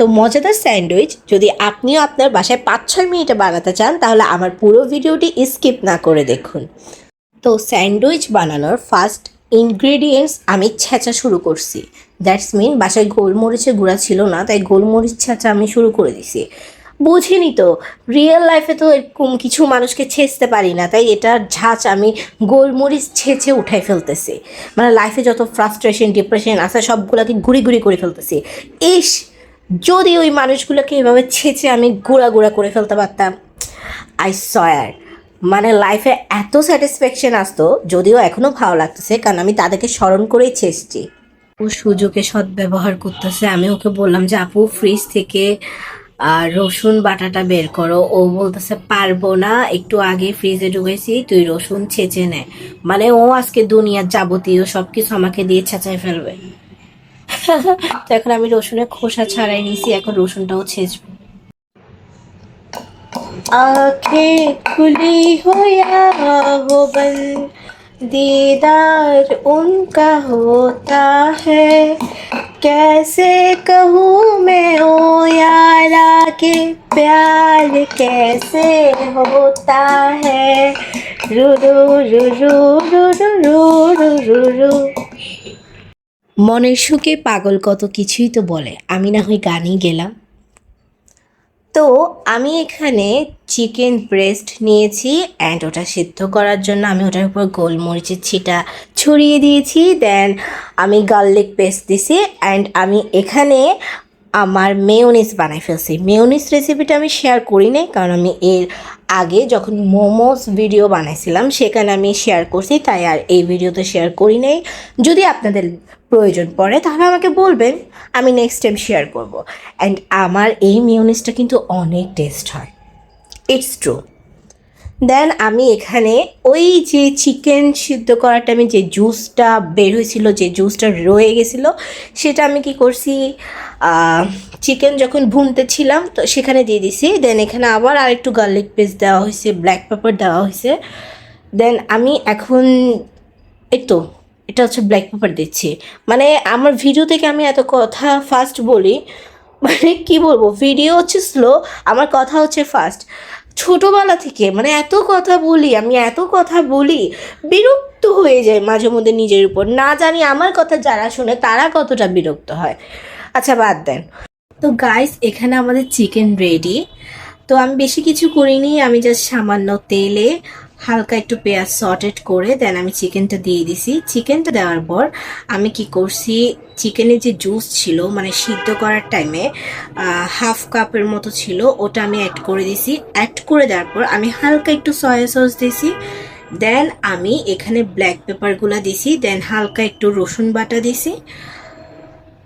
এত মজাদার স্যান্ডউইচ যদি আপনিও আপনার বাসায় পাঁচ ছয় মিনিটে বানাতে চান, তাহলে আমার পুরো ভিডিওটি স্কিপ না করে দেখুন। তো স্যান্ডউইচ বানানোর ফার্স্ট ইনগ্রেডিয়েন্টস আমি ছেঁচা শুরু করছি। দ্যাটস মিন বাসায় গোলমরিচের গুঁড়া ছিল না, তাই গোলমরিচ ছেঁচা আমি শুরু করে দিছি। বুঝিনি তো রিয়েল লাইফে তো এরকম কিছু মানুষকে ছেঁচতে পারি না, তাই এটার ঝাঁচ আমি গোলমরিচ ছেঁচে উঠাই ফেলতেছি। মানে লাইফে যত ফ্রাস্ট্রেশন ডিপ্রেশন আছে, সবগুলোকে গুঁড়ি ঘুরি করে ফেলতেছি। ইস যদি ওই মানুষগুলোকে এভাবে ছেঁচে আমি গুঁড়া গুঁড়া করে ফেলতে পারতাম আই সয়ার মানে লাইফে এত স্যাটিসফ্যাকশন আসতো, যদিও এখনও ভালো লাগতেছে, কারণ আমি তাদেরকে স্মরণ করেই ছেঁচছি। ও সুযোগে সদ্ব্যবহার করতেছে, আমি ওকে বললাম যে, আপু ফ্রিজ থেকে আর রসুন বাটাটা বের করো। ও বলতেছে, পারব না, একটু আগে ফ্রিজে ঢুকেছি, তুই রসুন ছেঁচে নে। মানে ও আজকে দুনিয়ার যাবতীয় সবকিছু আমাকে দিয়ে ছেঁচাই ফেলবে। তো এখন আমি রসুনের খোসা ছাড়াই নিয়েছি এখন রসুনটাও ছেঁচব। আখে খুলি হয়া হো। বল दीदार उनका होता है कैसे কে मैं ओ यारा के রু রু রু রু রু রু রু রু রু। মনের সুখে পাগল কত কিছুই তো বলে। আমি না হয় গানই গেলাম। তো আমি এখানে চিকেন ব্রেস্ট নিয়েছি অ্যান্ড ওটা সিদ্ধ করার জন্য আমি ওটার উপর গোলমরিচের ছিটা ছড়িয়ে দিয়েছি। দেন আমি গার্লিক পেস্ট দিছি অ্যান্ড আমি এখানে আমার মেয়োনিস বানাই ফেলছি। মেয়োনিস রেসিপিটা আমি শেয়ার করি নাই, কারণ আমি এর আগে যখন মোমোস ভিডিও বানাইছিলাম, সেখানে আমি শেয়ার করছি, তাই আর এই ভিডিওতে শেয়ার করি নাই। যদি আপনাদের প্রয়োজন পড়ে, তাহলে আমাকে বলবেন, আমি নেক্সট টাইম শেয়ার করব। অ্যান্ড আমার এই মিউনিসটা কিন্তু অনেক টেস্ট হয়। ইটস ট্রু দেন আমি এখানে ওই যে চিকেন সিদ্ধ করার টাইমে যে জুসটা বের হয়েছিল, যে জুসটা রয়ে গেছিল, সেটা আমি কি করছি চিকেন যখন ভুনতে ছিলাম, তো সেখানে দিয়ে দিছি। দেন এখানে আবার আরেকটু গার্লিক পেস্ট দেওয়া হয়েছে ব্ল্যাক পেপার দেওয়া হয়েছে। দেন আমি এখন, এই তো, এটা হচ্ছে ব্ল্যাক পেপার দিচ্ছি। মানে আমার ভিডিও থেকে আমি এত কথা ফাস্ট বলি মানে কি বলব ভিডিও হচ্ছে স্লো আমার কথা হচ্ছে ফাস্ট ছোটোবেলা থেকে মানে এত কথা বলি, আমি এত কথা বলি, বিরক্ত হয়ে যায় মাঝে মধ্যে নিজের উপর। না জানি আমার কথা যারা শুনে তারা কতটা বিরক্ত হয়। আচ্ছা বাদ দেন। তো গাইস এখানে আমাদের চিকেন রেডি তো আমি বেশি কিছু করিনি, আমি জাস্ট সামান্য তেলে হালকা একটু পেঁয়াজ সটেড করে দেন আমি চিকেনটা দিয়ে দিছি। চিকেনটা দেওয়ার পর আমি কি করছি, চিকেনের যে জুস ছিল মানে সিদ্ধ করার টাইমে হাফ কাপের মতো ছিল, ওটা আমি অ্যাড করে দিছি। অ্যাড করে দেওয়ার পর আমি হালকা একটু সয়া সস দিছি। দেন আমি এখানে ব্ল্যাক পেপারগুলো দিছি দেন হালকা একটু রসুন বাটা দিছি।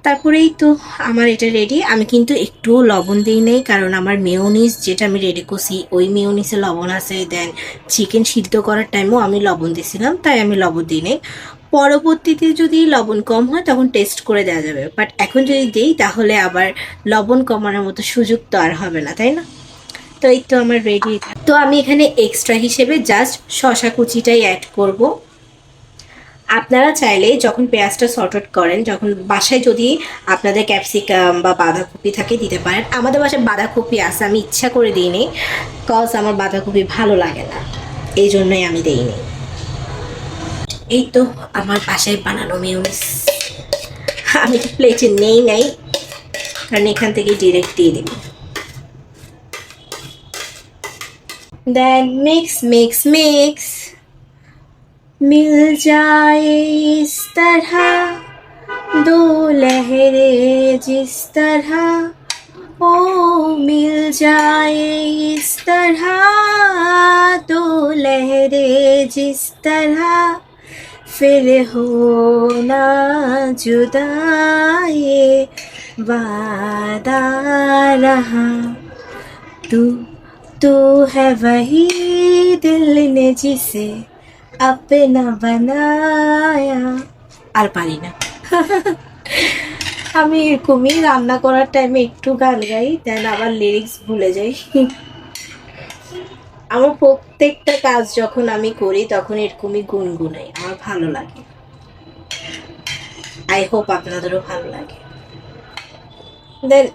তারপরেই তো আমার এটা রেডি আমি কিন্তু একটু লবণ দিই নেই, কারণ আমার মেয়োনিস যেটা আমি রেডি করছি, ওই মেয়নিসে লবণ আছে। দেন চিকেন সিদ্ধ করার টাইমেও আমি লবণ দিয়েছিলাম, তাই আমি লবণ দিই নেই। পরবর্তীতে যদি লবণ কম হয়, তখন টেস্ট করে দেওয়া যাবে। বাট এখন যদি দিই, তাহলে আবার লবণ কমানোর মতো সুযোগ তো আর হবে না, তাই না? তো এই তো আমার রেডি তো আমি এখানে এক্সট্রা হিসেবে জাস্ট শশা কুচিটাই অ্যাড করব। আপনারা চাইলে যখন পেঁয়াজটা সর্ট আউট করেন, যখন বাসায় যদি আপনাদের ক্যাপসিকাম বা বাঁধাকপি থাকে দিতে পারেন, আমাদের বাসায় বাঁধাকপি আছে, আমি ইচ্ছা করে দিইনি কজ আমার বাঁধাকপি ভালো লাগে না। এই জন্যই আমি দিইনি। এই তো আমার বাসায় বানানো মিউনিস আমি তো প্লেটে নেই নাই, কারণ এখান থেকে ডিরেক্ট দিয়ে দিব। দেন মিক্স মিক্স মিক্স मिल जाए इस तरह। दो लहरें जिस तरह। ओ, मिल जाए इस तरह। दो लहरें जिस तरह। फिर हो ना जुदा ये वादा रहा। तू तू है वही दिल ने जिसे আপনা বানায়া আর পারি না। আমি এরকমই রান্না করার টাইমে একটু গান গাই দেন আবার লিরিক্স ভুলে যাই। আমার প্রত্যেকটা কাজ যখন আমি করি তখন এরকমই গুনগুনাই। আমার ভালো লাগে। আই হোপ আপনাদেরও ভালো লাগে। দেন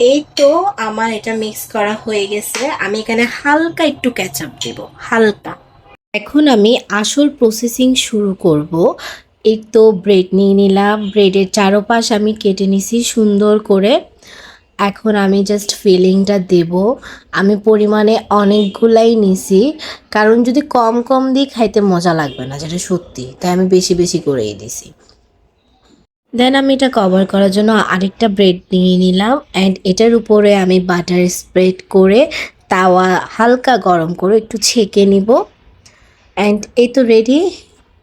এই তো আমার এটা মিক্স করা হয়ে গেছে। আমি এখানে হালকা একটু ক্যাচাপ দেব। হালকা। এখন আমি আসল প্রসেসিং শুরু করব। এই তো ব্রেড নিয়ে নিলাম। ব্রেডের চারোপাশ আমি কেটে নিছি সুন্দর করে। এখন আমি জাস্ট ফিলিংটা দেব। আমি পরিমাণে অনেকগুলাই নিছি। কারণ যদি কম কম দিই খাইতে মজা লাগবে না, যেটা সত্যি। তাই আমি বেশি বেশি করেই দিছি। দেন আমি এটা কভার করার জন্য আরেকটা ব্রেড নিয়ে নিলাম। অ্যান্ড এটার উপরে আমি বাটার স্প্রেড করে তাওয়া হালকা গরম করে একটু ছেঁকে নিব। অ্যান্ড এই তো রেডি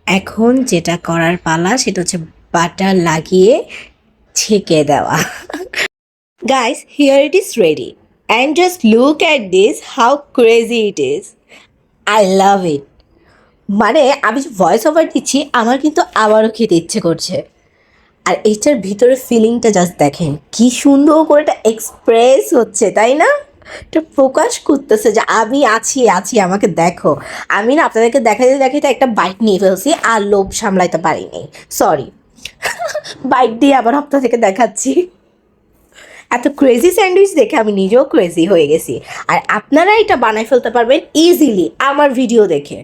এখন যেটা করার পালা সেটা হচ্ছে বাটার লাগিয়ে ছেঁকে দেওয়া। Guys here it is ready and just look at this how crazy it is I love it মানে আমি ভয়েস ওভার দিচ্ছি, আমার কিন্তু আবারও খেতে ইচ্ছে করছে। আর এটার ভিতরে ফিলিংটা জাস্ট দেখেন, কি সুন্দর করে এটা এক্সপ্রেস হচ্ছে, তাই না? এটা প্রকাশ করতেছে যে আমি আছি আছি, আমাকে দেখো। আমি না আপনাদেরকে দেখাতে দেখাতে একটা বাইক নিয়ে ফেলছি আর লোভ সামলাইতে পারিনি। সরি বাইক দিয়ে আবার আপনাদেরকে দেখাচ্ছি। এত ক্রেজি স্যান্ডউইচ দেখে আমি নিজেও ক্রেজি হয়ে গেছি। আর আপনারা এটা বানায় ফেলতে পারবেন ইজিলি আমার ভিডিও দেখে।